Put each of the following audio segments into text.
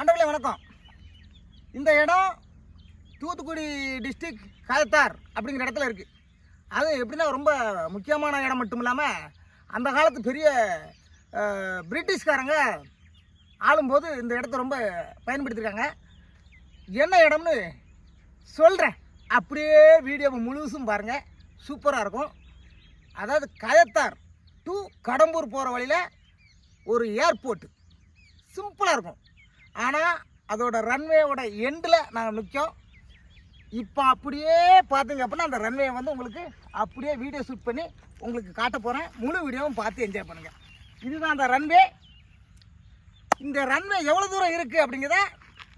ஆண்டவர்களே வணக்கம். இந்த இடம் தூத்துக்குடி டிஸ்ட்ரிக்ட் காயத்தார் அப்படிங்கிற இடத்துல இருக்குது அது எப்படின்னா ரொம்ப முக்கியமான இடம் மட்டும் இல்லாமல் அந்த காலத்து பெரிய பிரிட்டிஷ்காரங்க ஆளும்போது இந்த இடத்த ரொம்ப பயன்படுத்தியிருக்காங்க என்ன இடம்னு சொல்கிறேன் அப்படியே வீடியோவை முழுசும் பாருங்கள் சூப்பராக இருக்கும். அதாவது கயத்தார் டு கடம்பூர் போகிற வழியில் ஒரு ஏர்போர்ட் சிம்பிளாக இருக்கும். ஆனால் அதோட ரன்வேவோட எண்டில் நாங்கள் நிற்கோம் இப்போ அப்படியே பார்த்தீங்க அப்படின்னா அந்த ரன்வே வந்து உங்களுக்கு அப்படியே வீடியோ ஷூட் பண்ணி உங்களுக்கு காட்ட போகிறேன் முழு வீடியோவும் பார்த்து என்ஜாய் பண்ணுங்கள் இதுதான் அந்த ரன்வே இந்த ரன்வே எவ்வளோ தூரம் இருக்குது அப்படிங்கிறத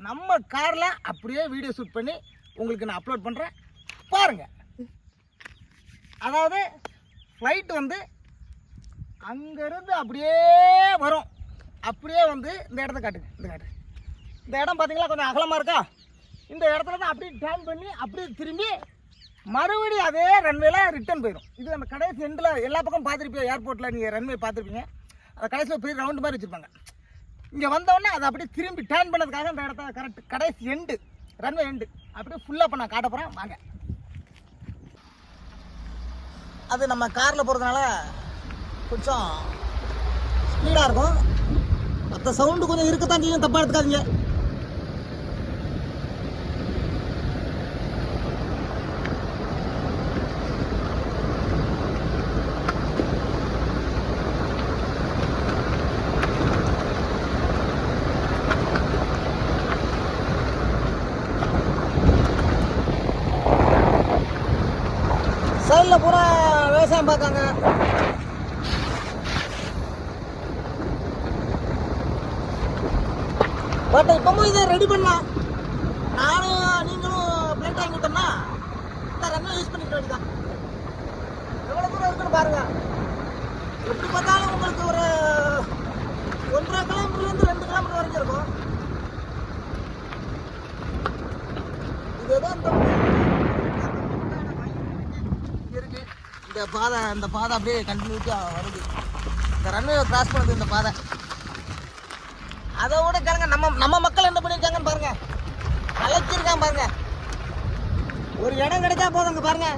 நம்ம காரில் அப்படியே வீடியோ ஷூட் பண்ணி உங்களுக்கு நான் அப்லோட் பண்ணுறேன் பாருங்கள் அதாவது ஃப்ளைட் வந்து அங்கேருந்து அப்படியே வரும். அப்படியே வந்து இந்த இடத்த காட்டுங்க. இந்த காட்டு இந்த இடம் பார்த்தீங்களா கொஞ்சம் அகலமாக இருக்கா? இந்த இடத்துல தான் அப்படியே டேன் பண்ணி அப்படியே திரும்பி மறுபடியும் அதே ரன்வேல ரிட்டர்ன் போயிடும் இது நம்ம கடைசி எண்டில் எல்லா பக்கம் பார்த்துருப்பீங்க ஏர்போர்ட்டில் நீங்கள் ரன்வே பார்த்துருப்பீங்க. அதை கடைசியில் பெரிய ரவுண்டு மாதிரி வச்சுருப்பாங்க. இங்கே வந்தோடனே அதை அப்படியே திரும்பி டேர்ன் பண்ணதுக்காக இந்த இடத்த கரெக்ட் கடைசி எண்டு ரன்வே எண்டு அப்படியே ஃபுல்லாக இப்போ நான் காட்ட போகிறேன் வாங்க. அது நம்ம காரில் போகிறதுனால கொஞ்சம் ஸ்பீடாக இருக்கும். மற்ற சவுண்டு கொஞ்சம் இருக்கத்தான் செய்யும். தப்பாக எடுத்துக்காதீங்க. சைடில் பூரா விவசாயம் பார்த்தாங்க. பட் இப்பவும் இதை ரெடி பண்ணலாம். நானும் நீங்களும் பிளேட் வாங்கி விட்டோம்னா இந்த யூஸ் பண்ணிக்க வேண்டியதான் எவ்வளோ தூரம் இருக்குன்னு பாருங்க. எப்படி பார்த்தாலும் உங்களுக்கு ஒரு ஒன்றரை கிலோமீட்டர்லேருந்து ரெண்டு கிலோமீட்டர் வரைக்கும் இருக்கும். இது ஏதோ அந்த இருக்கு இந்த பாதை இந்த பாதை அப்படியே கண்டினியூட்டியாக வருது. இந்த ரன்வே கிராஸ் பண்ணுது இந்த பாதை. அதை விட கேளுங்க நம்ம நம்ம மக்கள் என்ன பண்ணியிருக்காங்கன்னு பாருங்க. அழைச்சிருக்கான் பாருங்க. ஒரு இடம் கிடைச்சா போதுங்க பாருங்க.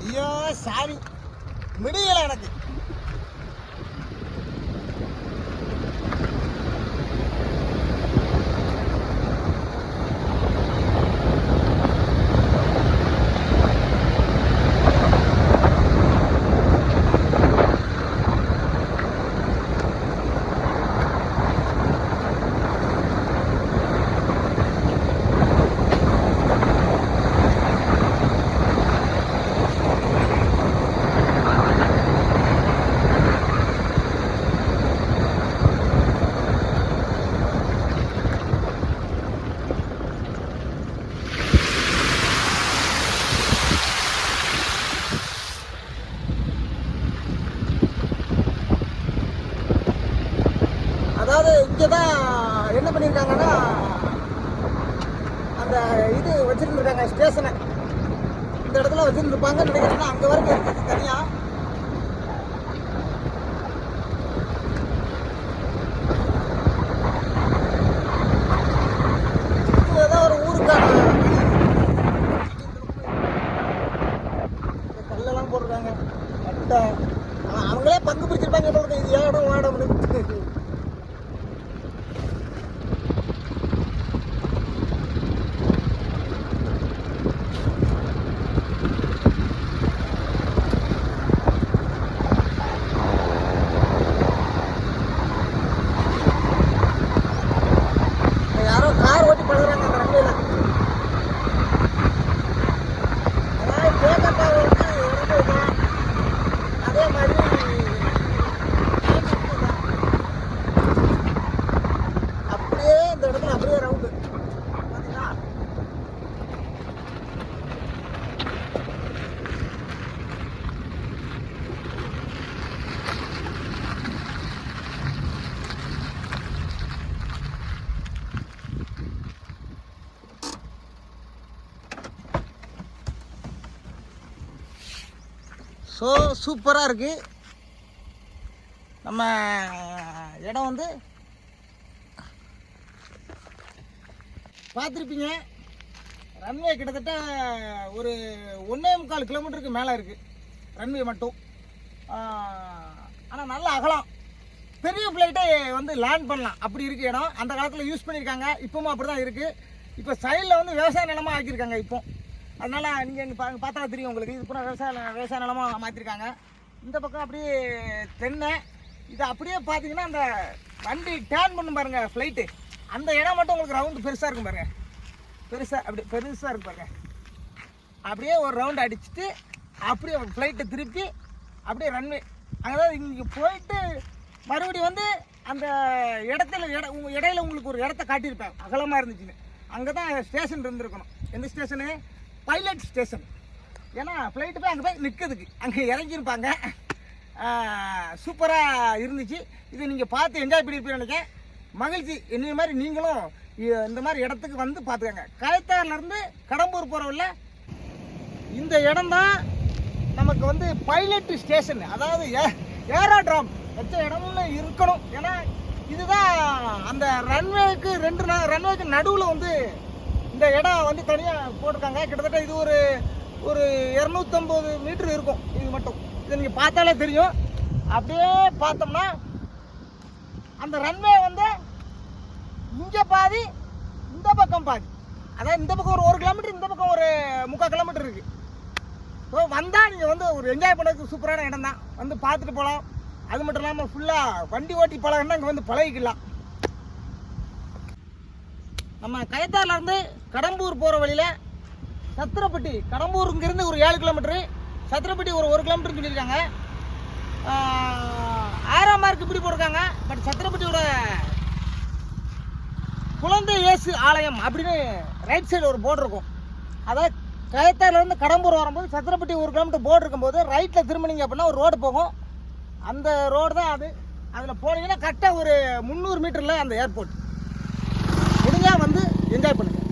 ஐயோ சாரி. முடியலை எனக்கு. அதாவது இங்கே தான் என்ன பண்ணியிருக்காங்கன்னா அந்த இது வச்சுருந்துருக்காங்க ஸ்டேஷனை. இந்த இடத்துல வச்சுருந்துருப்பாங்கன்னு நினைக்கிறேன்னா அங்கே வரைக்கும் இருக்குது தனியாக இது இந்த கல்லெல்லாம் அவங்களே பங்கு பிடிச்சிருப்பாங்க இது ஏடம் வாடம்னு இப்ப யாரோ கார் ஓட்டி பழகுறாங்க அந்த ரன்வேல அதாவது கேக்கப்பா வந்து இறங்குதான் அதே மாதிரி அப்படியே இந்த இடத்துல அப்படியே ரவுண்டு பார்த்தீங்களா ஸோ சூப்பராக இருக்குது நம்ம இடம் வந்து பார்த்துருப்பீங்க. ரன்வே கிட்டத்தட்ட ஒரு ஒன்றே முக்கால் கிலோமீட்டருக்கு மேலே இருக்குது ரன்வே மட்டும். ஆனால் நல்ல அகலம். பெரிய ஃப்ளைட்டை வந்து லேண்ட் பண்ணலாம். அப்படி இருக்கு இடம். அந்த காலத்தில் யூஸ் பண்ணியிருக்காங்க. இப்பவும் அப்படி தான் இருக்குது இப்போ சைடில் வந்து விவசாய நிலமாக ஆக்கியிருக்காங்க இப்போ. அதனால் நீங்கள் இங்கே பா பார்த்தா தெரியும் உங்களுக்கு. இது பூரா விவசாய விவசாய நிலமாக மாற்றிருக்காங்க இந்த பக்கம் அப்படியே தென்னை இது அப்படியே பார்த்தீங்கன்னா அந்த வண்டி டேர்ன் பண்ணும் பாருங்கள் ஃப்ளைட்டு அந்த இடம் மட்டும் உங்களுக்கு ரவுண்டு பெருசாக இருக்கும் பாருங்கள் பெருசாக அப்படி பெருசாக இருக்கும் பாருங்கள் அப்படியே ஒரு ரவுண்ட் அடிச்சுட்டு அப்படியே ஃப்ளைட்டை திருப்பி அப்படியே ரன்வே அங்கே தான் இங்கே போயிட்டு மறுபடியும் வந்து அந்த இடத்துல இட உங்கள் இடையில உங்களுக்கு ஒரு இடத்த காட்டியிருப்பேன். அகலமாக இருந்துச்சுன்னு. அங்கே தான் ஸ்டேஷன் இருந்திருக்கணும். எந்த ஸ்டேஷனு பைலட் ஸ்டேஷன் ஏன்னா ஃப்ளைட்டு போய் அங்கே போய் நிற்கிறதுக்கு அங்கே இறங்கியிருப்பாங்க. சூப்பராக இருந்துச்சு. இது நீங்கள் பார்த்து என்ஜாய் பண்ணியிருப்பீங்க நினைக்கிறேன். மகிழ்ச்சி. என்ன மாதிரி நீங்களும் இந்த மாதிரி இடத்துக்கு வந்து பார்த்துக்கங்க. கயத்தாறுலேருந்து கடம்பூர் போகிறவள்ள இந்த இடம் தான் நமக்கு வந்து பைலட் ஸ்டேஷன் அதாவது ஏரோட்ராம் வச்ச இடம்னு இருக்கணும். ஏன்னா இதுதான் அந்த ரன்வேக்கு ரெண்டு ரன்வேக்கு நடுவில் வந்து இந்த இடம் வந்து தனியாக போட்டிருக்காங்க. கிட்டத்தட்ட இது ஒரு ஒரு இரநூத்தம்பது மீட்ரு இருக்கும். இது மட்டும். இது நீங்கள் பார்த்தாலே தெரியும். அப்படியே பார்த்தோம்னா அந்த ரன்வே வந்து இங்கே பாதி இந்த பக்கம் பாதி. அதாவது இந்த பக்கம் ஒரு ஒரு கிலோமீட்டர் இந்த பக்கம் ஒரு முக்கால் கிலோமீட்டர் இருக்குது ஸோ வந்தால் நீங்கள் வந்து ஒரு என்ஜாய் பண்ணுறதுக்கு சூப்பரான இடம் தான் வந்து பார்த்துட்டு போகலாம் அது மட்டும் இல்லாமல் ஃபுல்லாக வண்டி ஓட்டி பழகினா இங்கே வந்து பழகிக்கலாம். நம்ம கயத்தாரிலேருந்து கடம்பூர் போகிற வழியில் சத்திரப்பட்டி கடம்பூர் இங்கேருந்து ஒரு ஏழு கிலோமீட்ரு சத்திரப்பட்டி ஒரு ஒரு கிலோமீட்டர் சொல்லியிருக்காங்க. ஆறாம் மார்க் இப்படி போட்டிருக்காங்க. பட் சத்திரப்பட்டியோட குழந்தை இயேசு ஆலயம் அப்படின்னு ரைட் சைடு ஒரு போர்டு இருக்கும். அதாவது கயத்தாறுலேருந்து கடம்பூர் வரும்போது சத்திரப்பட்டி ஒரு கிலோமீட்டர் போர்டு இருக்கும்போது ரைட்டில் திரும்பினீங்க அப்படின்னா ஒரு ரோடு போகும். அந்த ரோடு தான் அது. அதில் போனீங்கன்னா கரெக்டாக ஒரு முந்நூறு மீட்டரில் அந்த ஏர்போர்ட் முடிஞ்சால் வந்து என்ஜாய் பண்ணுங்கள்